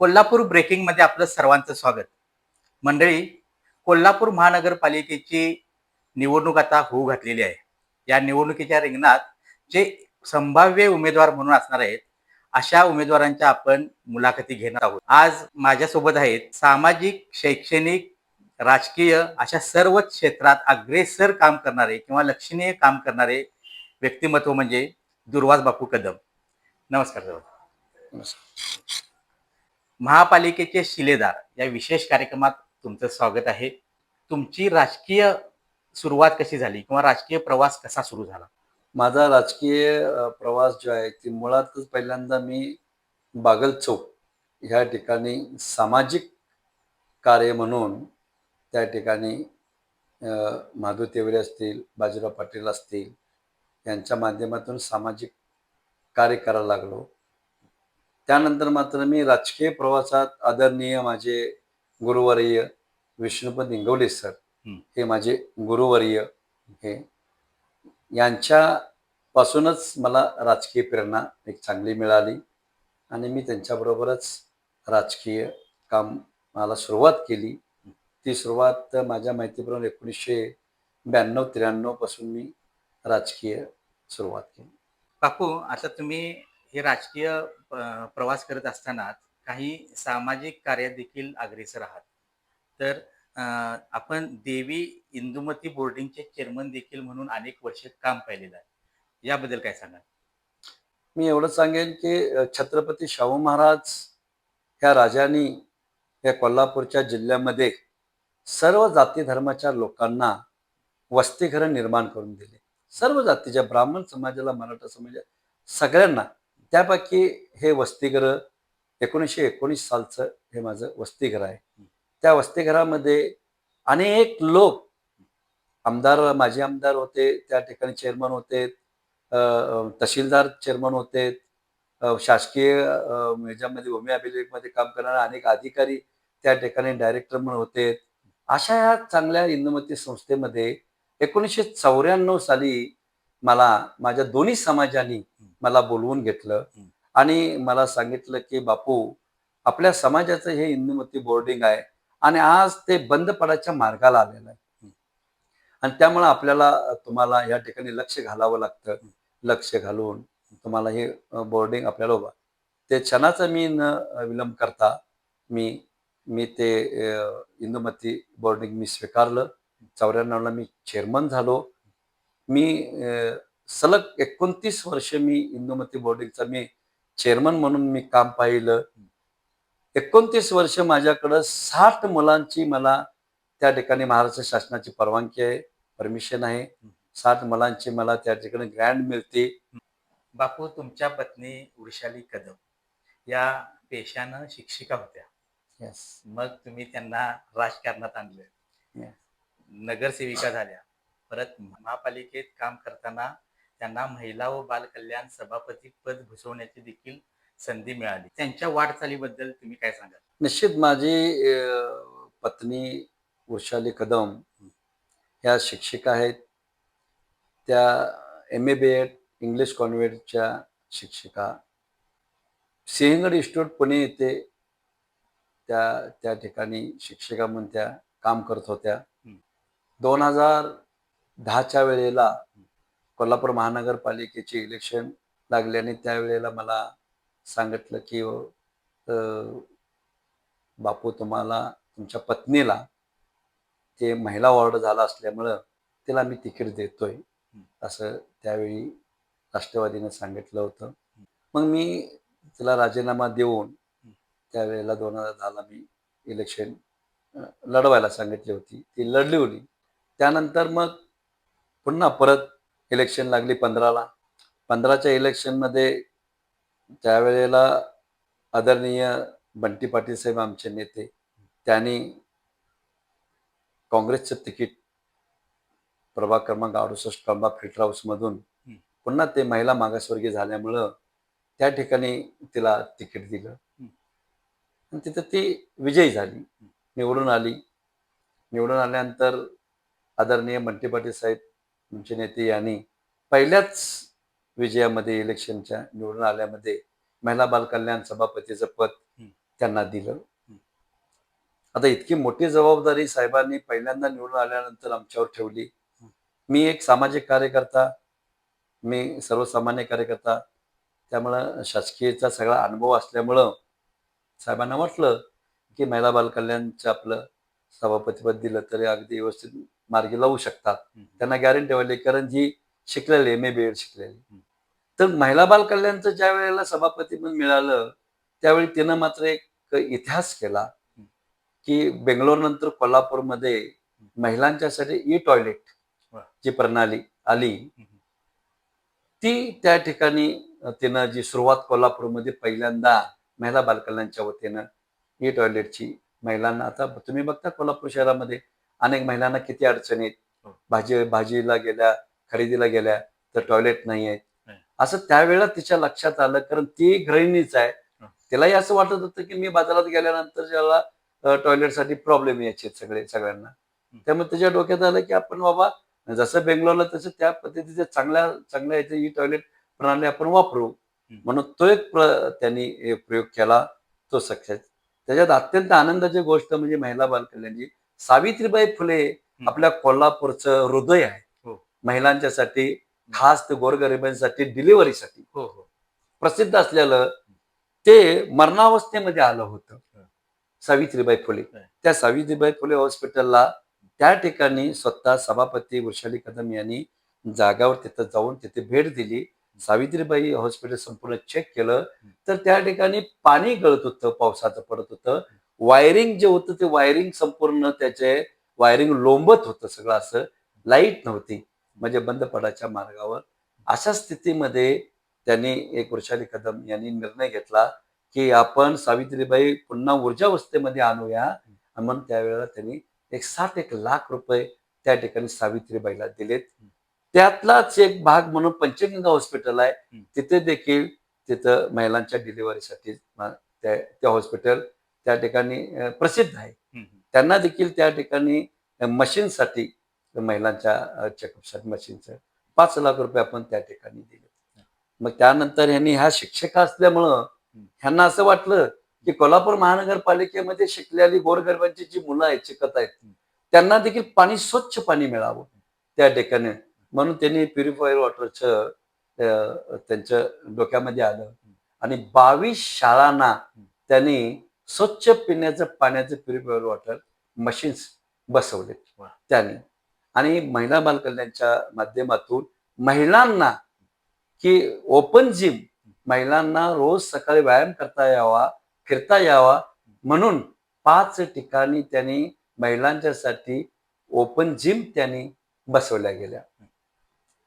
कोल्हापूर ब्रेकिंगमध्ये आपलं सर्वांचं स्वागत. मंडळी कोल्हापूर महानगरपालिकेची निवडणूक आता होऊ घातलेली आहे. या निवडणुकीच्या रिंगणात जे संभाव्य उमेदवार म्हणून असणार आहेत अशा उमेदवारांच्या आपण मुलाखती घेणार आहोत. आज माझ्यासोबत आहेत सामाजिक शैक्षणिक राजकीय अशा सर्व क्षेत्रात अग्रेसर काम करणारे किंवा लक्षणीय काम करणारे व्यक्तिमत्व म्हणजे दुर्वास बापू कदम. नमस्कार नमस्कार. महापालिकेचे शिलेदार या विशेष कार्यक्रमात तुमचं स्वागत आहे. तुमची राजकीय सुरुवात कशी झाली किंवा राजकीय प्रवास कसा सुरू झाला? माझा राजकीय प्रवास जो आहे ती मुळातच पहिल्यांदा मी बागल चौक ह्या ठिकाणी सामाजिक कार्य म्हणून त्या ठिकाणी माधू तेवरे असतील बाजीराव पाटील असतील यांच्या माध्यमातून सामाजिक कार्य करायला लागलो. त्यानंतर मात्र मी राजकीय प्रवासात आदरणीय माझे गुरुवर्य विष्णुपद इंगवले सर हं. माझे गुरुवर्य हे यांच्यापासूनच मला राजकीय प्रेरणा एक चांगली मिळाली आणि मी त्यांच्याबरोबरच राजकीय काम मला सुरुवात केली ती सुरुवात माझ्या माहितीप्रमाणे एकोणीसशे ब्याण्णव त्र्याण्णवपासून मी राजकीय सुरुवात केली बापू आता तुम्ही हे राजकीय प्रवास करत असताना काही सामाजिक कार्यात देखील अग्रेसर आहात. तर आपण देवी इंदुमती बोर्डिंगचे चेअरमन देखील म्हणून अनेक वर्ष काम पाहिलेलं आहे. याबद्दल काय सांगाल? मी एवढं सांगेन की छत्रपती शाहू महाराज ह्या राजांनी या कोल्हापूरच्या जिल्ह्यामध्ये सर्व जाती धर्माच्या लोकांना वसतिगृह निर्माण करून दिले. सर्व जातीच्या ब्राह्मण समाजाला मराठा समाजाला सगळ्यांना त्यापैकी हे वसतिगृह एकोणीसशे एकोणीस सालचं हे माझं वसतिगृह आहे. त्या वसतिगृहामध्ये अनेक लोक आमदार माजी आमदार होते त्या ठिकाणी चेअरमन होते तहसीलदार चेअरमन होते शासकीय ह्याच्यामध्ये भूमी अभिलेखमध्ये काम करणारे अनेक अधिकारी त्या ठिकाणी डायरेक्टर म्हणून होते. अशा या चांगल्या इंदुमती संस्थेमध्ये एकोणीसशे चौऱ्याण्णव साली मला माझ्या दोन्ही समाजांनी मला बोलवून घेतलं. आणि मला सांगितलं की बापू आपल्या समाजाचं हे इंदुमती बोर्डिंग आहे आणि आज ते बंद पडायच्या मार्गाला आलेलं आहे. आणि त्यामुळे आपल्याला तुम्हाला या ठिकाणी लक्ष घालावं लागतं. लक्ष घालून तुम्हाला हे बोर्डिंग आपल्याला उभा ते क्षणाचा मी न विलंब करता मी मी ते इंदुमती बोर्डिंग मी स्वीकारलं. चौऱ्याण्णवला मी चेअरमन झालो. मी सलग एकोणतीस वर्ष मी इंदुमती बोर्डिंगचा मी चेअरमन म्हणून मी काम पाहिलं. एकोणतीस वर्ष माझ्याकडं साठ मुलांची मला त्या ठिकाणी महाराष्ट्र शासनाची परवानगी आहे परमिशन आहे. साठ मुलांची मला त्या ठिकाणी ग्रँड मिळते. बापू तुमच्या पत्नी वृषाली कदम या पेशानं शिक्षिका होत्या. येस मग तुम्ही त्यांना राजकारणात आणलं. Yes. नगरसेविका झाल्या. परत महापालिकेत काम करताना त्यांना महिला व बाल कल्याण सभापती पद भूषवण्याची देखील संधी मिळाली. त्यांच्या वाटचालीबद्दल तुम्ही काय सांगाल? निश्चित माझी पत्नी वृषाली कदम ह्या शिक्षिका आहेत. त्या M A B Ed English कॉन्व्हेंटच्या शिक्षिका. सिंहगड इन्स्टिट्यूट पुणे येथे त्या त्या ठिकाणी शिक्षिका म्हणून त्या काम करत होत्या. दोन हजार दहाच्या वेळेला कोल्हापूर महानगरपालिकेचे इलेक्शन लागल्याने त्यावेळेला मला सांगितलं की बापू तुम्हाला तुमच्या पत्नीला ते महिला वॉर्ड झाला असल्यामुळं तिला मी तिकीट देतोय असं त्यावेळी राष्ट्रवादीने सांगितलं होतं. मग मी तिला राजीनामा देऊन त्यावेळेला दोन हजार दहाला मी इलेक्शन लढवायला सांगितली होती. ती लढली होती. त्यानंतर मग पुन्हा परत इलेक्शन लागली पंधराला. पंधराच्या इलेक्शनमध्ये त्यावेळेला आदरणीय बंटी पाटील साहेब आमचे नेते त्यांनी काँग्रेसचं तिकीट प्रभाग क्रमांक अडुसष्ट कळंबा फिल्टर हाऊसमधून. पुन्हा ते महिला मागासवर्गीय झाल्यामुळं त्या ठिकाणी तिला तिकीट दिलं. आणि तिथं ती विजयी झाली. निवडून आली. निवडून आल्यानंतर आदरणीय बंटी पाटील साहेब आमचे नेते यांनी पहिल्याच विजयामध्ये इलेक्शनच्या निवडून आल्यामध्ये महिला बाल कल्याण सभापतीचं पद. त्यांना दिलं. आता इतकी मोठी जबाबदारी साहेबांनी पहिल्यांदा निवडून आल्यानंतर आमच्यावर ठेवली. मी एक सामाजिक कार्यकर्ता मी सर्वसामान्य कार्यकर्ता त्यामुळं शासकीयचा सगळा अनुभव असल्यामुळं साहेबांना म्हटलं की महिला बालकल्याणचं आपलं सभापतीपद दिलं तरी अगदी व्यवस्थित मार्गी लावू शकतात. त्यांना गॅरंटी वाली कारण जी शिकलेली एम ए बी एड शिकलेली तर महिला बाल कल्याणचं ज्या वेळेला सभापतीपद मिळालं त्यावेळी तिनं मात्र एक इतिहास केला की बेंगलोर नंतर कोल्हापूरमध्ये महिलांच्यासाठी ई टॉयलेट. जी प्रणाली आली ती त्या ठिकाणी तिनं जी सुरुवात कोल्हापूरमध्ये पहिल्यांदा महिला बालकल्याणच्या वतीनं ई टॉयलेटची महिलांना आता तुम्ही बघता कोल्हापूर शहरामध्ये अनेक महिलांना किती अडचणी आहेत हो. भाजी भाजीला गेल्या खरेदीला गेल्या तर टॉयलेट नाही आहेत. असं त्यावेळेला तिच्या लक्षात आलं कारण ती गृहिणीच आहे हो. तिलाही असं वाटत होतं की मी बाजारात गेल्यानंतर ज्याला टॉयलेटसाठी प्रॉब्लेम यायचे सगळे सगळ्यांना त्यामुळे त्याच्या डोक्यात आलं की आपण बाबा जसं बेंगलोरला तसं त्या पद्धतीचे चांगल्या चांगल्या याचे ही टॉयलेट प्रणाली आपण वापरू. म्हणून तो एक प्र त्यांनी प्रयोग केला तो सक्सेस त्याच्यात अत्यंत आनंदाची गोष्ट म्हणजे महिला बालकल्याणची सावित्रीबाई फुले आपल्या कोल्हापूरचं हृदय आहे. हो. महिलांच्यासाठी खास ते गोरगरिबांसाठी डिलिव्हरीसाठी. हो हो. प्रसिद्ध असलेलं ते मरणावस्थेमध्ये आलं होतं. सावित्रीबाई फुले. त्या सावित्रीबाई फुले हॉस्पिटलला त्या ठिकाणी स्वतः सभापती वृषाली कदम यांनी जागावर तिथं जाऊन तिथे भेट दिली. सावित्रीबाई हॉस्पिटल संपूर्ण चेक केलं. तर त्या ठिकाणी पाणी गळत होतं पावसाचं पडत होतं. वायरिंग जे होतं ते वायरिंग संपूर्ण त्याचे वायरिंग लोंबत होतं सगळं असं. लाइट नव्हती. म्हणजे बंद पडायच्या मार्गावर. अशा स्थितीमध्ये त्यांनी एक वृषाली कदम यांनी निर्णय घेतला की आपण सावित्रीबाई पुन्हा ऊर्जावस्थेमध्ये आणूया. आणि म्हणून त्यावेळेला त्यांनी एक सात एक लाख रुपये त्या ठिकाणी सावित्रीबाईला दिलेत. त्यातलाच एक भाग म्हणून पंचगंगा हॉस्पिटल आहे. तिथे देखील तिथं महिलांच्या डिलिव्हरीसाठी त्या हॉस्पिटल त्या ठिकाणी प्रसिद्ध आहे. त्यांना देखील त्या ठिकाणी मशीनसाठी महिलांच्या चेकअपसाठी मशीनचं पाच लाख रुपये आपण त्या ठिकाणी दिले. मग त्यानंतर ह्यांनी ह्या शिक्षका असल्यामुळं ह्यांना असं वाटलं की कोल्हापूर महानगरपालिकेमध्ये शिकलेली गोरगरिबांची जी मुलं आहेत शिकत आहेत त्यांना देखील पाणी स्वच्छ पाणी मिळावं त्या ठिकाणी. म्हणून त्यांनी प्युरिफायर वॉटरचं त्यांच्या डोक्यामध्ये आलं. आणि बावीस शाळांना त्यांनी स्वच्छ पिण्याचं पाण्याचं प्युरिफायर वॉटर मशीन्स बसवले वा. त्यांनी. आणि महिला बालकल्याणच्या माध्यमातून महिलांना की ओपन जिम महिलांना रोज सकाळी व्यायाम करता यावा फिरता यावा म्हणून पाच ठिकाणी त्यांनी महिलांच्यासाठी ओपन जिम त्यांनी बसवल्या गेल्या.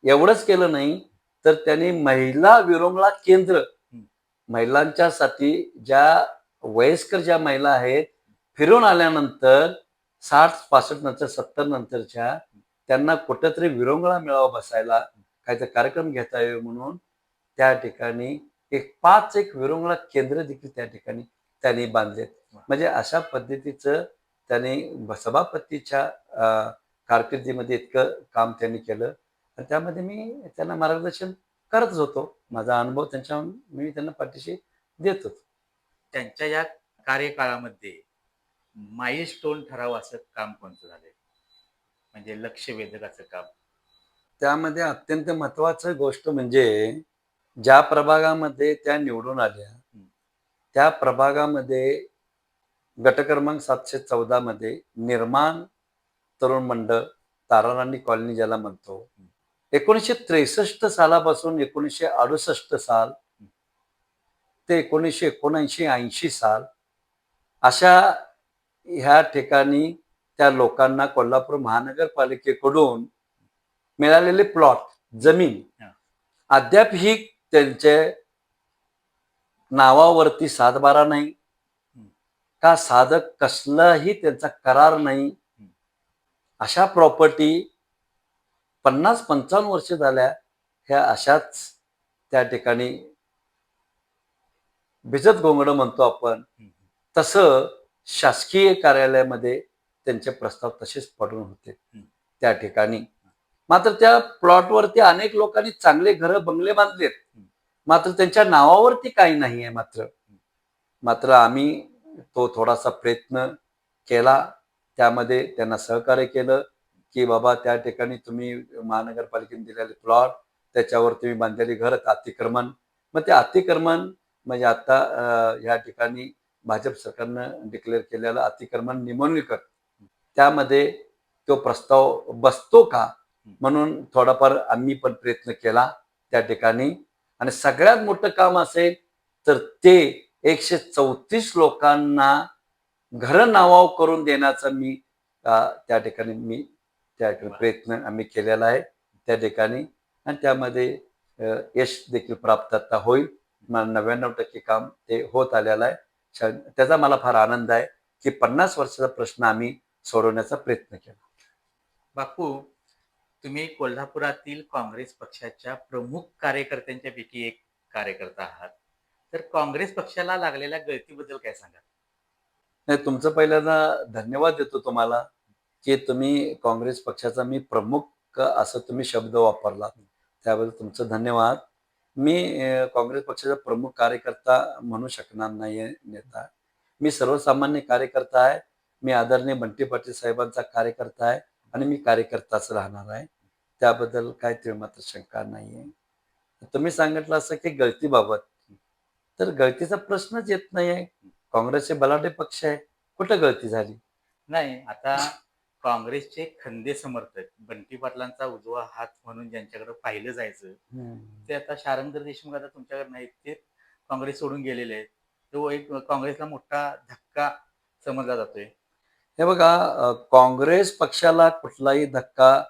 एवढंच केलं नाही तर त्यांनी महिला विरंगुळा केंद्र महिलांच्यासाठी ज्या वयस्कर ज्या महिला आहेत फिरून आल्यानंतर साठ पासष्ट नंतर सत्तर नंतरच्या त्यांना कुठंतरी विरंगुळा मिळावा बसायला काहीतरी कार्यक्रम घेता यावे म्हणून त्या ठिकाणी एक पाच एक विरंगुळा केंद्र देखील त्या ठिकाणी त्यांनी बांधलेत. म्हणजे अशा पद्धतीचं त्यांनी सभापतीच्या कारकिर्दीमध्ये इतकं काम त्यांनी केलं. आणि त्यामध्ये मी त्यांना मार्गदर्शन करतच होतो. माझा अनुभव त्यांच्या मी त्यांना पाठीशी देत होतो. त्यांच्या या कार्यकाळामध्ये माइलस्टोन ठराव असं काम कोणतं झालंय? म्हणजे लक्ष वेधक असं काम. त्यामध्ये अत्यंत महत्वाचं गोष्ट म्हणजे ज्या प्रभागामध्ये त्या निवडून आल्या त्या प्रभागामध्ये गट क्रमांक सातशे चौदा मध्ये निर्माण तरुण मंडळ ताराराणी कॉलनी ज्याला म्हणतो एकोणीसशे त्रेसष्ट सालापासून एकोणीसशे अडुसष्ट साल ते एकोणीसशे एकोणऐंशी ऐंशी साल अशा ह्या ठिकाणी त्या लोकांना कोल्हापूर महानगरपालिकेकडून मिळालेले प्लॉट जमीन. अद्याप ही त्यांचे नावावरती सातबारा नाही. का साधक कसलाही त्यांचा करार नाही. अशा प्रॉपर्टी पन्नास पंचावन्न वर्ष झाल्या ह्या अशाच त्या ठिकाणी भिजत गोंगड म्हणतो आपण तसं शासकीय कार्यालयामध्ये त्यांचे प्रस्ताव तसेच पडून होते त्या ठिकाणी. मात्र त्या प्लॉटवरती अनेक लोकांनी चांगले घर बंगले बांधलेत. मात्र त्यांच्या नावावरती काही नाही आहे मात्र मात्र आम्ही तो थोडासा प्रयत्न केला. त्यामध्ये त्यांना सहकार्य केलं की बाबा त्या ठिकाणी तुम्ही महानगरपालिकेने दिलेले प्लॉट त्याच्यावर तुम्ही बांधलेली घर अतिक्रमण. मग ते अतिक्रमण म्हणजे आता अं, या ठिकाणी भाजप सरकारनं डिक्लेअर केलेलं अतिक्रमण निमोनिकर त्यामध्ये तो प्रस्ताव बसतो का? म्हणून थोडाफार आम्ही पण प्रयत्न केला त्या ठिकाणी. आणि सगळ्यात मोठं काम असेल तर ते एकशे चौतीस लोकांना घर नावाव करून देण्याचा मी त्या ठिकाणी मी त्या ठिकाणी प्रयत्न आम्ही केलेला आहे त्या ठिकाणी. आणि त्यामध्ये यश देखील प्राप्त आता होईल. नव्याण्णव टक्के काम ते होत आलेलं आहे. त्याचा मला फार आनंद आहे की पन्नास वर्षाचा प्रश्न आम्ही सोडवण्याचा प्रयत्न केला. बापू तुम्ही कोल्हापुरातील काँग्रेस पक्षाच्या प्रमुख कार्यकर्त्यांच्या पैकी एक कार्यकर्ता आहात. तर काँग्रेस पक्षाला लागलेल्या गळतीबद्दल काय सांगा नाही तुमचं पहिल्यांदा धन्यवाद देतो तुम्हाला की तुम्ही काँग्रेस पक्षाचा मी प्रमुख असं तुम्ही शब्द वापरला त्याबद्दल तुमचं धन्यवाद. मी काँग्रेस पक्षाचा प्रमुख कार्यकर्ता म्हणू शकणार नाही नेता. मी सर्वसामान्य कार्यकर्ता आहे. मी आदरणीय बंटी पाटील साहेबांचा कार्यकर्ता आहे आणि मी कार्यकर्ताच राहणार आहे. त्याबद्दल काय ते मात्र शंका नाही आहे तुम्ही सांगितलं असं की गळतीबाबत. तर गळतीचा प्रश्नच येत नाही आहे काँग्रेसचे बलाढ्य पक्ष आहे. कुठं गळती झाली? नाही आता काँग्रेसचे खंदे समर्थक बंटी पाटलांचा उजवा हात म्हणून ज्यांच्याकडे पाहिलं जायचं ते आता शारंगधर देशमुख आता तुमच्याकडे नाहीत ते काँग्रेस सोडून गेलेले आहेत. तो एक काँग्रेसला मोठा धक्का समजला जातोय. हे बघा काँग्रेस पक्षाला कुठलाही धक्का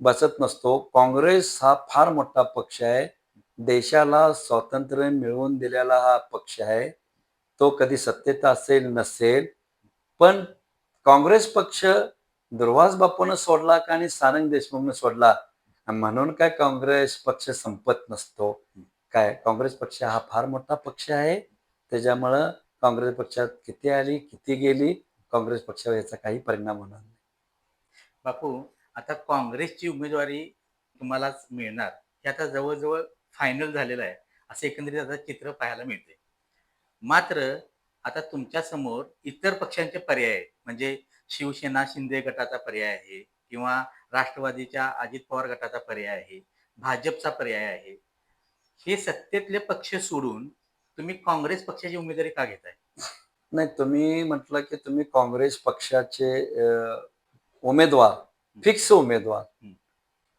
बसत नसतो. काँग्रेस हा फार मोठा पक्ष आहे. देशाला स्वातंत्र्य मिळवून दिलेला हा पक्ष आहे. तो कधी सत्तेत असेल नसेल. पण काँग्रेस पक्ष दुर्वास बापून सोडला का आणि सारंग देशमुखनं सोडला? म्हणून काय काँग्रेस पक्ष संपत नसतो. काय? काँग्रेस पक्ष हा फार मोठा पक्ष आहे. त्याच्यामुळं काँग्रेस पक्षात किती आली किती गेली काँग्रेस पक्षावर याचा काही परिणाम होणार नाही. बापू आता काँग्रेसची उमेदवारी तुम्हालाच मिळणार. हे आता जवळजवळ फायनल झालेलं आहे. असं एकंदरीत आता चित्र पाहायला मिळते मात्र आता तुमच्यासमोर इतर पक्षांचे पर्याय आहेत. म्हणजे शिवसेना शिंदे गटाचा पर्याय आहे किंवा राष्ट्रवादीच्या अजित पवार गटाचा पर्याय आहे भाजपचा पर्याय आहे. हे सत्तेतले पक्ष सोडून तुम्ही काँग्रेस पक्षाची उमेदवारी का घेताय? नाही तुम्ही म्हटलं की तुम्ही काँग्रेस पक्षाचे उमेदवार फिक्स उमेदवार.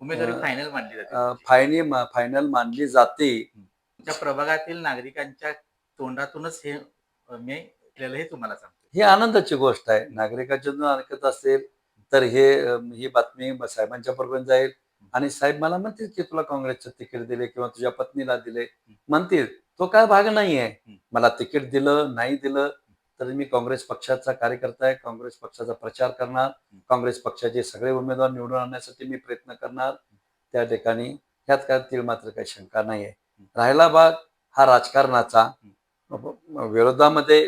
उमेदवारी फायनल मानली जाते अ, फायनी फायनल मानली जाते. तुमच्या प्रभागातील नागरिकांच्या तोंडातूनच हे मी केलेलं हे तुम्हाला सांगतो. ही आनंदाची गोष्ट आहे. नागरिकांच्या जर ऐकत असेल तर हे ही बातमी साहेबांच्या पर्यंत जाईल. आणि साहेब मला म्हणतील की तुला काँग्रेसचं तिकीट दिले किंवा तुझ्या पत्नीला दिले. म्हणतील तो काय भाग नाही आहे मला तिकीट दिलं नाही दिलं तर मी काँग्रेस पक्षाचा कार्यकर्ता आहे. काँग्रेस पक्षाचा प्रचार करणार. काँग्रेस पक्षाचे सगळे उमेदवार निवडून आणण्यासाठी मी प्रयत्न करणार. त्या ठिकाणी ह्यात काय मात्र काही शंका नाही आहे राहिला भाग हा राजकारणाचा. विरोधामध्ये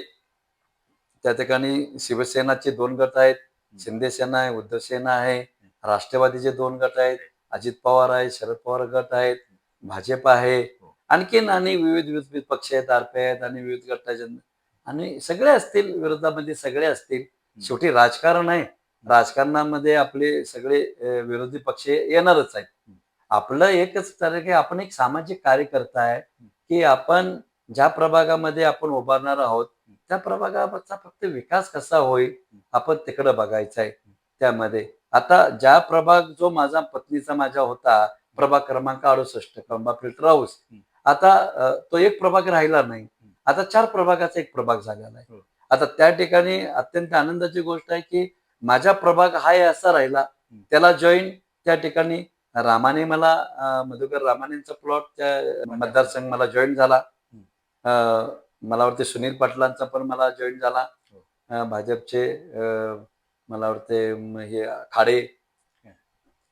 त्या ठिकाणी शिवसेनाचे दोन गट आहेत. शिंदे सेना आहे उद्धव सेना आहे. राष्ट्रवादीचे दोन गट आहेत. अजित पवार आहे शरद पवार गट आहेत. भाजप आहे. आणखीन आणि विविध विविध पक्ष आहेत आरपी आहेत आणि विविध गटाचे. आणि सगळे असतील विरोधामध्ये सगळे असतील. शेवटी राजकारण आहे. राजकारणामध्ये आपले सगळे विरोधी पक्ष येणारच आहेत. आपलं एकच तर की आपण एक सामाजिक कार्यकर्ता आहे की आपण ज्या प्रभागामध्ये आपण उभारणार आहोत त्या प्रभागाचा फक्त विकास कसा होईल आपण तिकडं बघायचं आहे त्यामध्ये आता ज्या प्रभाग जो माझा पत्नीचा माझ्या होता प्रभाग क्रमांक अडुसष्ट कंबा फिल्टर हाऊस आता तो एक प्रभाग राहिला नाही. आता चार प्रभागाचा एक प्रभाग झालेला आहे. हो. आता त्या ठिकाणी अत्यंत आनंदाची गोष्ट आहे की माझा प्रभाग हा असा राहिला. त्याला जॉईन त्या ठिकाणी रामाने मला मधुकर रामानेंचा प्लॉट त्या मतदारसंघ मला जॉईन झाला. मला वाटते सुनील पाटलांचा पण मला जॉईन झाला. हो. भाजपचे मला वाटते हे खाडे.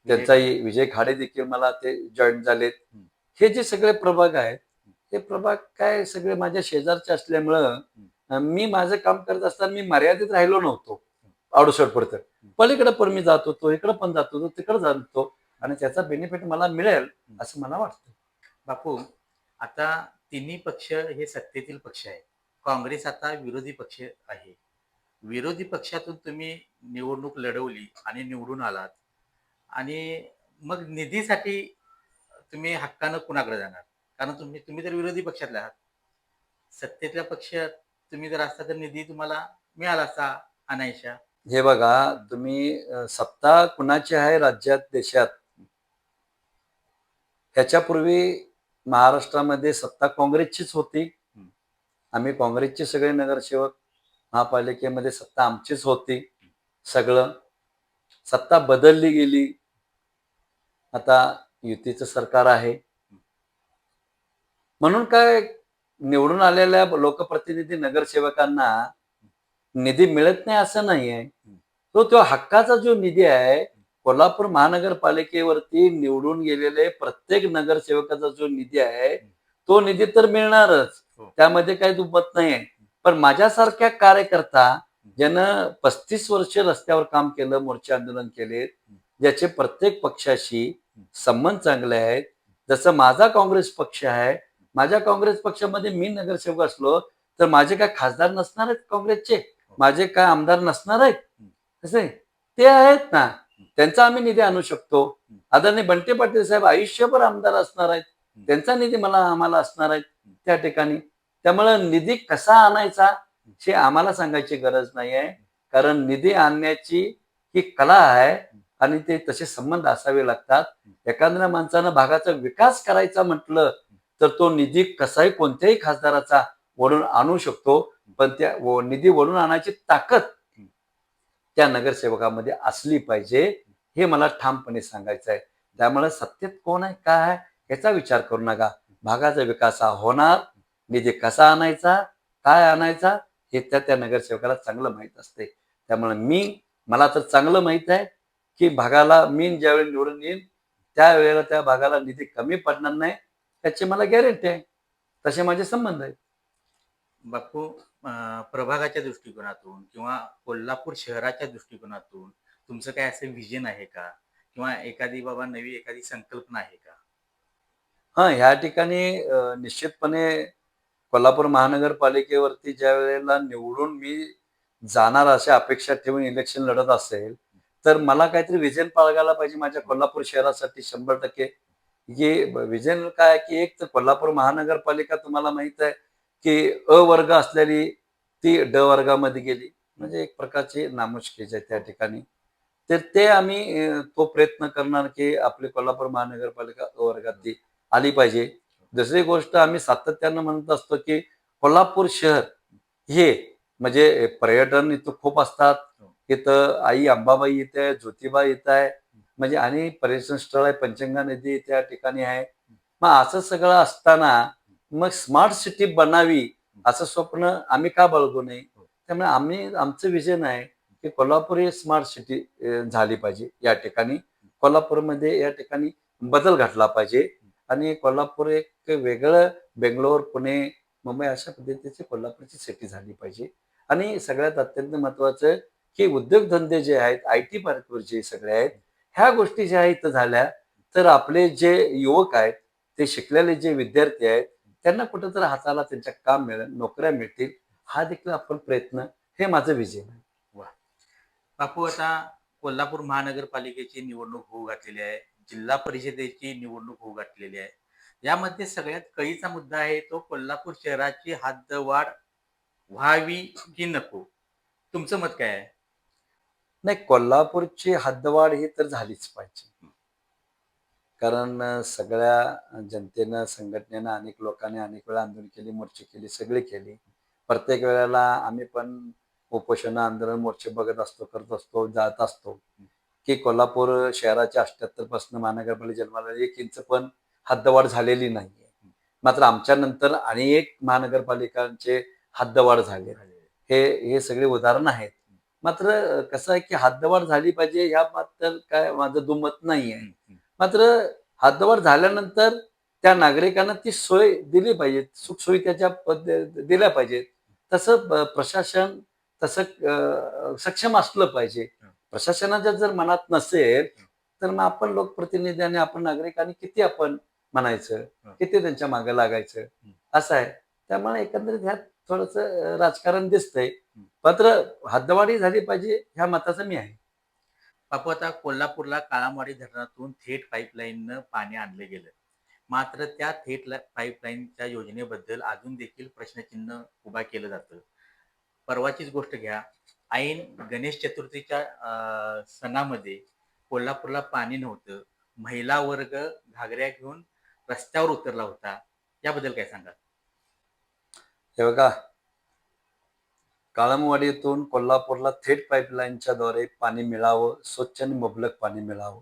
त्यांचाही विजय खाडे देखील मला ते जॉईन झालेत. हे. जे सगळे प्रभाग आहेत ते प्रभाग काय सगळे माझ्या शेजारचे असल्यामुळं मी माझं काम करत असताना मी मर्यादित राहिलो नव्हतो. अडुसठ पुरतं. पलीकडे पण मी जात होतो इकडे पण जात होतो तिकडे जात होतो. आणि त्याचा बेनिफिट मला मिळेल असं मला वाटतं. बापू आता तिन्ही पक्ष हे सत्तेतील पक्ष आहेत. काँग्रेस आता विरोधी पक्ष आहे. विरोधी पक्षातून तुम्ही निवडणूक लढवली आणि निवडून आलात. आणि मग निधीसाठी तुम्ही हक्कानं कुणाकडे जाणार? कारण तुम्ही तुम्ही तर विरोधी पक्षातले आहात. सत्तेतल्या पक्षात तुम्ही जर असता तर निधी तुम्हाला मिळाला असता अनायशा. हे बघा तुम्ही सत्ता कुणाची आहे राज्यात देशात? ह्याच्यापूर्वी महाराष्ट्रामध्ये सत्ता काँग्रेसचीच होती. आम्ही काँग्रेसचे सगळे नगरसेवक महापालिकेमध्ये सत्ता आमचीच होती. सगळं सत्ता बदलली गेली. आता युतीचं सरकार आहे. म्हणून काय निवडून आलेल्या लोकप्रतिनिधी नगरसेवकांना निधी मिळत नाही असं नाही आहे तो तो हक्काचा जो निधी आहे कोल्हापूर महानगरपालिकेवरती निवडून गेलेले प्रत्येक नगरसेवकाचा जो निधी आहे तो निधी तर मिळणारच. हो. त्यामध्ये काही दुमत नाही पण माझ्यासारख्या कार्यकर्ता ज्यानं पस्तीस वर्ष रस्त्यावर काम केलं मोर्चे आंदोलन केले ज्याचे प्रत्येक पक्षाशी संबंध चांगले आहेत. जसं माझा काँग्रेस पक्ष आहे माझ्या काँग्रेस पक्षामध्ये मी नगरसेवक असलो तर माझे काय खासदार नसणार आहेत काँग्रेसचे? माझे काय आमदार नसणार आहेत? कसे ते आहेत ना. त्यांचा आम्ही निधी आणू शकतो. आदरणीय बंटे पाटील साहेब आयुष्यभर आमदार असणार आहेत. त्यांचा निधी मला आम्हाला असणार आहेत त्या ठिकाणी. त्यामुळे निधी कसा आणायचा हे आम्हाला सांगायची गरज नाही आहे. कारण निधी आणण्याची ही कला आहे आणि ते तसे संबंध असावे लागतात. एखाद्या माणसानं भागाचा विकास करायचा म्हटलं तर तो निधी कसाही कोणत्याही खासदाराचा वळून आणू शकतो. पण त्या निधी वळून आणायची ताकद त्या नगरसेवकामध्ये असली पाहिजे हे मला ठामपणे सांगायचं आहे. त्यामुळे सत्तेत कोण आहे काय आहे याचा विचार करू नका. भागाचा विकास हा होणार. निधी कसा आणायचा काय आणायचा हे त्या त्या नगरसेवकाला चांगलं माहीत असते. त्यामुळे मी मला तर चांगलं माहीत आहे की भागाला मी ज्यावेळी निवडून येईन त्यावेळेला त्या भागाला निधी कमी पडणार नाही त्याची मला गॅरंटी आहे. तसे माझे संबंध आहेत. बापू प्रभागाच्या दृष्टिकोनातून किंवा कोल्हापूर शहराच्या दृष्टिकोनातून तुमचं काय असं विजन आहे का? किंवा एखादी बाबा नवी एखादी संकल्पना आहे का? हा ह्या ठिकाणी निश्चितपणे कोल्हापूर महानगरपालिकेवरती ज्या वेळेला निवडून मी जाणार अशा अपेक्षा ठेवून इलेक्शन लढत असेल तर मला काहीतरी विजन पाळगायला पाहिजे माझ्या कोल्हापूर शहरासाठी शंभर टक्के. हे विजन काय की एक तर कोल्हापूर महानगरपालिका तुम्हाला माहीत आहे की अ वर्ग असलेली ती ड वर्गामध्ये गेली. म्हणजे एक प्रकारची नामुष्कीच आहे त्या ठिकाणी. तर ते आम्ही तो प्रयत्न करणार की आपली कोल्हापूर महानगरपालिका अ वर्गातली आली पाहिजे. दुसरी गोष्ट आम्ही सातत्यानं म्हणत असतो की कोल्हापूर शहर हे म्हणजे पर्यटन इथं खूप असतात. इथं आई अंबाबाई येते ज्योतिबा इथं आहे. म्हणजे आणि पर्यटन स्थळ आहे पंचगंगा नदी त्या ठिकाणी आहे. मग असं सगळं असताना मग स्मार्ट सिटी बनावी असं स्वप्न आम्ही का बाळगू नये? त्यामुळे आम्ही आमचं विजन आहे की कोल्हापूर ही स्मार्ट सिटी झाली पाहिजे या ठिकाणी. कोल्हापूरमध्ये या ठिकाणी बदल घडला पाहिजे. आणि कोल्हापूर एक वेगळं बेंगलोर पुणे मुंबई अशा पद्धतीची कोल्हापूरची सिटी झाली पाहिजे. आणि सगळ्यात अत्यंत महत्वाचं की उद्योगधंदे जे आहेत आय टी पार्कवर जे सगळे आहेत ह्या गोष्टी ज्या आहेत इथं झाल्या तर आपले जे युवक आहेत ते शिकलेले जे विद्यार्थी आहेत त्यांना कुठंतरी हाताला त्यांच्या काम मिळेल नोकऱ्या मिळतील हा देखील आपण प्रयत्न हे माझं विजन आहे. बापू आता कोल्हापूर महानगरपालिकेची निवडणूक होऊ घातलेली आहे जिल्हा परिषदेची निवडणूक होऊ घातलेली आहे. यामध्ये सगळ्यात कळीचा मुद्दा आहे तो कोल्हापूर शहराची हद्दवाढ व्हावी की नको? तुमचं मत काय आहे? नाही कोल्हापूरची हद्दवाढ ही तर झालीच पाहिजे. कारण सगळ्या जनतेनं संघटनेनं अनेक लोकांनी अनेक वेळा आंदोलन केली मोर्चे केली सगळे केली. प्रत्येक वेळेला आम्ही पण उपोषण आंदोलन मोर्चे बघत असतो करत असतो जात असतो. की कोल्हापूर शहराच्या अष्ट्याहत्तरपासून महानगरपालिका जन्माला एक इंच पण हद्दवाढ झालेली नाहीये. मात्र आमच्या नंतर अनेक महानगरपालिकांचे हद्दवाढ झाले. हे हे सगळे उदाहरण आहेत. मात्र कसं आहे की हद्दवाढ झाली पाहिजे याबद्दल काय माझं दुमत नाही आहे मात्र हद्दवाढ झाल्यानंतर त्या नागरिकांना ती सोय दिली पाहिजे सुखसोयी त्याच्या पद्ध- दिल्या पाहिजेत. तसं प्रशासन तसं सक्षम असलं पाहिजे. प्रशासनाच्या जर मनात नसेल तर मग आपण लोकप्रतिनिधी आणि आपण नागरिकांनी किती आपण म्हणायचं? किती त्यांच्या मागे लागायचं? असं आहे. त्यामुळे एकंदरीत ह्यात थोडस राजकारण दिसतंय. मात्र हद्दवाढी झाली पाहिजे ह्या मताचा मी आहे. बापू आता कोल्हापूरला काळामारी धरणातून थेट पाईपलाईननं पाणी आणलं गेलं. मात्र त्या थेट पाईपलाईनच्या योजनेबद्दल अजून देखील प्रश्नचिन्ह उभा केलं जातं. परवाचीच गोष्ट घ्या. ऐन गणेश चतुर्थीच्या सणामध्ये कोल्हापूरला पाणी नव्हतं. महिला वर्ग घागऱ्या घेऊन रस्त्यावर उतरला होता. याबद्दल काय सांगा हे बघा काळमवाडीतून कोल्हापूरला थेट पाईपलाईनच्या द्वारे पाणी मिळावं स्वच्छ आणि मुबलक पाणी मिळावं.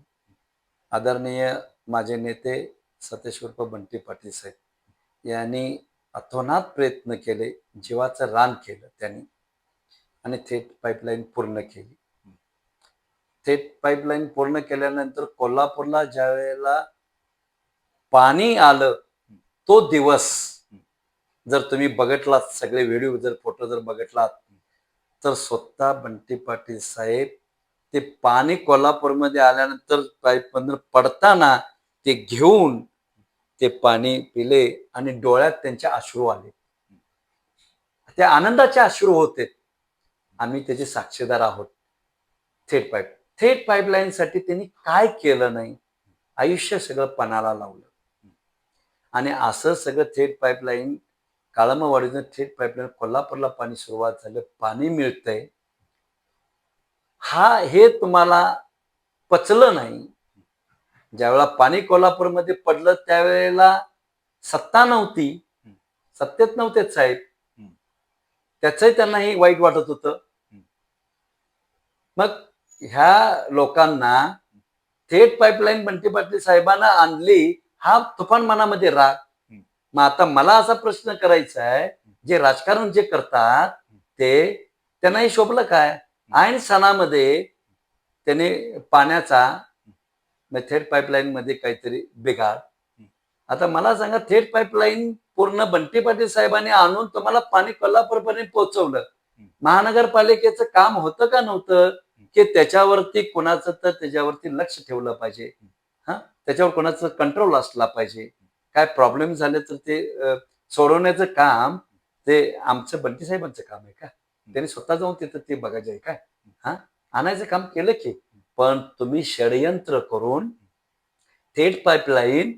आदरणीय माझे नेते सतेश उर्फ बंटी पाटील साहेब यांनी अथोनात प्रयत्न केले जीवाचं रान केलं त्यांनी आणि थेट पाईपलाईन पूर्ण केली. थेट पाईपलाईन पूर्ण केल्यानंतर कोल्हापूरला ज्या वेळेला पाणी आलं तो दिवस जर तुम्ही बघितलात सगळे व्हिडिओ जर फोटो जर बघितलात तर स्वतः बंटी पाटील साहेब ते पाणी कोल्हापूरमध्ये आल्यानंतर पाईपमधून पडताना ते घेऊन ते पाणी पिले आणि डोळ्यात त्यांचे अश्रू आले. ते आनंदाचे अश्रू होते. आम्ही त्याचे साक्षीदार आहोत. थेट पाईप थेट पाईपलाईनसाठी त्यांनी काय केलं नाही? आयुष्य सगळं पणाला लावलं. आणि असं सगळं थेट पाईपलाईन काळमवाडीतून थेट पाईपलाईन कोल्हापूरला पाणी सुरुवात झालं पाणी मिळतंय. हा हे तुम्हाला पचलं नाही. ज्यावेळेला पाणी कोल्हापूरमध्ये पडलं त्यावेळेला सत्ता नव्हती. सत्तेत नव्हतेच साहेब. त्याचंही त्यांनाही वाईट वाटत होतं. मग ह्या लोकांना थेट पाईपलाईन बंटी पाटील साहेबांना आणली हा तुफान मनामध्ये राग. मग आता मला असा प्रश्न करायचा आहे जे राजकारण जे करतात ते त्यांनाही शोभलं काय? ऐन सणामध्ये त्याने पाण्याचा थेट पाईपलाईन मध्ये काहीतरी बिघाड. आता मला सांगा थेट पाईपलाईन पूर्ण बंटी पाटील साहेबांनी आणून तुम्हाला पाणी कोल्हापूरपर्यंत पोहोचवलं. महानगरपालिकेचं काम होतं का नव्हतं? की त्याच्यावरती कोणाचं तर त्याच्यावरती लक्ष ठेवलं पाहिजे. हा? त्याच्यावर कोणाचं कंट्रोल असला पाहिजे. काय प्रॉब्लेम झाले तर ते सोडवण्याचं काम ते आमचं बंटी साहेबांचं काम आहे का? त्यांनी स्वतः जाऊन तिथं ते बघायचं आहे काय हा? आणायचं काम केलं की पण तुम्ही षडयंत्र करून थेट पाईपलाईन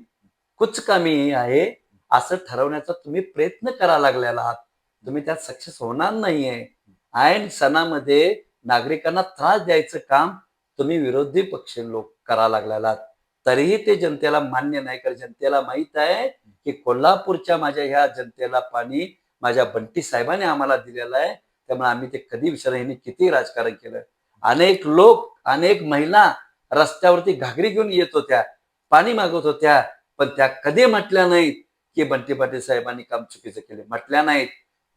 कुचकामी आहे असं ठरवण्याचा तुम्ही प्रयत्न करा लागलेला आहात. तुम्ही त्यात सक्सेस होणार नाहीये. ऐन सणामध्ये नागरिकांना त्रास द्यायचं काम तुम्ही विरोधी पक्ष लोक करा लागलेला आहात. तरीही ते जनतेला मान्य नाही कारण जनतेला माहीत आहे की कोल्हापूरच्या माझ्या ह्या जनतेला पाणी माझ्या बंटी साहेबांनी आम्हाला दिलेलं आहे. त्यामुळे आम्ही ते कधी विचार यांनी किती राजकारण केलं. अनेक लोक अनेक महिला रस्त्यावरती घागरी घेऊन येत होत्या पाणी मागत होत्या पण त्या कधी म्हटल्या नाहीत की बंटी पाटील साहेबांनी काम चुकीचं केले. म्हटल्या नाहीत.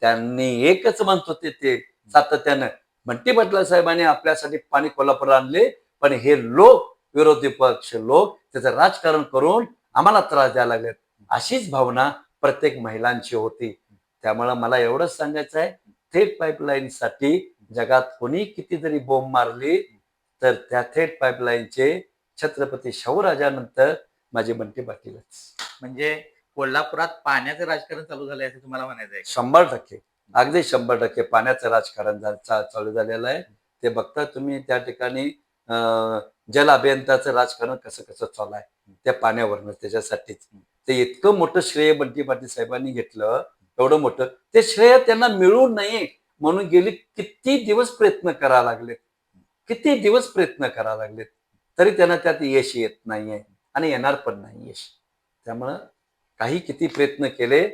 त्यांनी एकच म्हणत होते ते सातत्यानं बंटी पाटील साहेबांनी आपल्यासाठी पाणी कोल्हापूरला आणले पण हे लोक विरोधी पक्ष लोक त्याचं राजकारण करून आम्हाला त्रास द्यायला लागलेत. अशीच भावना प्रत्येक महिलांची होती. त्यामुळे मला एवढंच सांगायचं आहे थेट पाईपलाईनसाठी जगात कोणी किती जरी बोंब मारली तर त्या थेट पाईपलाईनचे छत्रपती शाहूराजानंतर माझे बंटी पाटीलच. म्हणजे कोल्हापुरात पाण्याचं राजकारण चालू झालंय असं तुम्हाला म्हणायचं आहे शंभर टक्के. अगदी शंभर टक्के पाण्याचं राजकारण चा- चालू झालेलं आहे. ते बघता तुम्ही त्या ठिकाणी जल अभियंताचं राजकारण कसं कसं चालू आहे त्या पाण्यावरनं त्याच्यासाठीच. ते इतकं मोठं श्रेय बंटी पाटील साहेबांनी घेतलं एवढं मोठं. ते श्रेय त्यांना मिळू नये म्हणून गेली किती दिवस प्रयत्न करा लागलेत? किती दिवस प्रयत्न करा लागलेत? तरी त्यांना त्यात यश येत नाहीये आणि येणार पण नाही यश. त्यामुळं काही किती प्रयत्न केले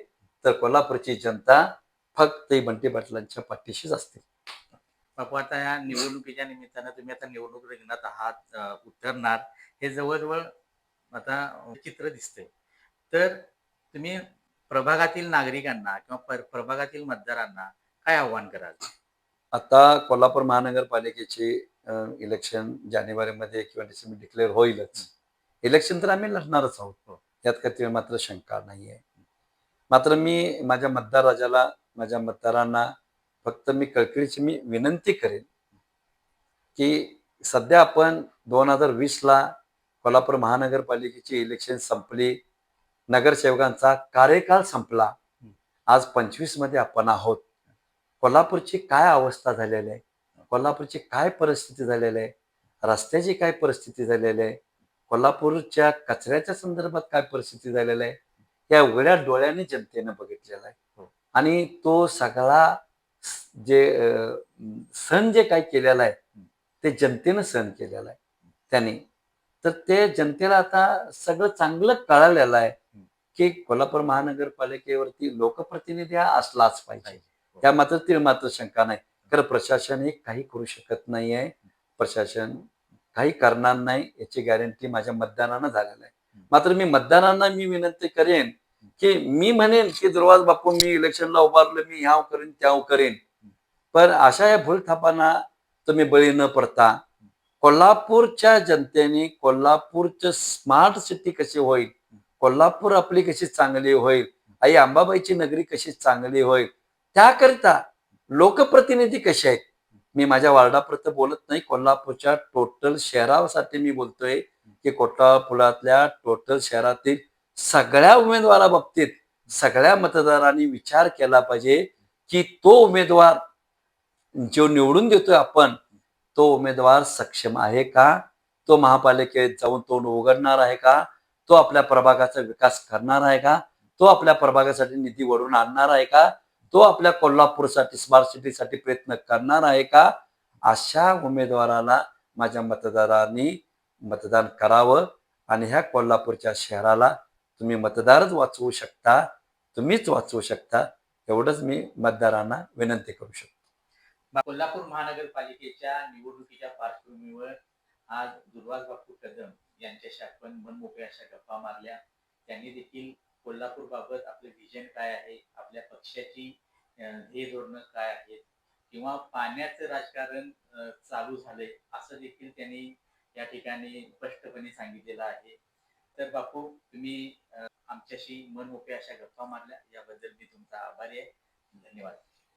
तर कोल्हापूरची जनता फक्त बंटी पाटलांच्या पाठीशीच असते. बापू आता या निवडणुकीच्या निमित्तानं तुम्ही आता निवडणूक रिंगणात आहात अं, उतरणार. हे जवळजवळ आता चित्र दिसतंय. तर तुम्ही प्रभागातील नागरिकांना किंवा पर- प्रभागातील मतदारांना काय आव्हान कराल? आता कोल्हापूर महानगरपालिकेचे इलेक्शन जानेवारीमध्ये किंवा डिसेंबर डिक्लेअर होईलच. इलेक्शन तर आम्ही लढणारच आहोत. यात काही मात्र शंका नाही आहे मात्र मी माझ्या मतदार राजाला माझ्या मतदारांना फक्त मी कळकळीची मी विनंती करेन की सध्या आपण दोन हजार वीसला कोल्हापूर महानगरपालिकेची इलेक्शन संपली नगरसेवकांचा कार्यकाळ संपला. आज पंचवीसमध्ये आपण आहोत. कोल्हापूरची काय अवस्था झालेली आहे? कोल्हापूरची काय परिस्थिती झालेली आहे? रस्त्याची काय परिस्थिती झालेली आहे? कोल्हापूरच्या कचऱ्याच्या संदर्भात काय परिस्थिती झालेली आहे? या उघड्या डोळ्याने जनतेनं बघितलेला आहे. हो. आणि तो सगळा जे सण जे काय केलेला आहे ते जनतेनं सण केलेला आहे. त्याने. तर ते जनतेला आता सगळं चांगलं कळालेलं आहे की कोल्हापूर महानगरपालिकेवरती लोकप्रतिनिधी हा असलाच पाहिजे. त्या मात्र ती मात्र शंका नाही. तर प्रशासन हे काही करू शकत नाही आहे. प्रशासन काही करणार नाही याची गॅरंटी माझ्या मतदानानं झालेलं आहे. मात्र मी मतदारांना मी विनंती करेन की मी म्हणेन की दुर्वाज बापू मी इलेक्शनला उभारलो मी ह्याव करेन त्याव करेन. पण अशा या भूलथापांना तुम्ही बळी न पडता कोल्हापूरच्या जनतेने कोल्हापूरचं स्मार्ट सिटी कशी होईल कोल्हापूर आपली कशी चांगली होईल आई अंबाबाईची नगरी कशी चांगली होईल त्याकरिता लोकप्रतिनिधी कसे आहेत? मी माझ्या वार्डापर्यंत बोलत नाही. कोल्हापूरच्या टोटल शहरासाठी मी बोलतोय की कोल्हापुरातल्या टोटल शहरातील सगळ्या उमेदवाराबाबतीत सगळ्या मतदारांनी विचार केला पाहिजे की तो उमेदवार जो निवडून देतोय आपण तो उमेदवार सक्षम आहे का? तो महापालिकेत जाऊन तोंड उघडणार आहे का? तो आपल्या प्रभागाचा विकास करणार आहे का? तो आपल्या प्रभागासाठी निधी वडून आणणार आहे का? तो आपल्या कोल्हापूरसाठी स्मार्ट सिटीसाठी प्रयत्न करणार आहे का? अशा उमेदवाराला माझ्या मतदारांनी मतदान करावं आणि ह्या कोल्हापूरच्या शहराला तुम्ही मतदारच वाचवू शकता तुम्हीच वाचवू शकता एवढंच मी मतदारांना विनंती करू शकतो. कोल्हापूर महानगरपालिकेच्या निवडणुकीच्या पार्श्वभूमीवर आज दुर्वास बापू कदम यांच्याशी आपण मनमोकळ्या अशा गप्पा मारल्या. त्यांनी देखील कोल्हापूर बाबत आपलं विजन काय आहे आपल्या पक्षाची हे ध्येय धोरणं काय आहेत किंवा पाण्याचं राजकारण चालू झालंय असं देखील त्यांनी या ठिकाणी स्पष्टपणे सांगितलेलं आहे. तर बापू तुम्ही आमच्याशी मनमोकळ्या अशा गप्पा मारल्या याबद्दल मी तुमचा आभारी आहे. धन्यवाद.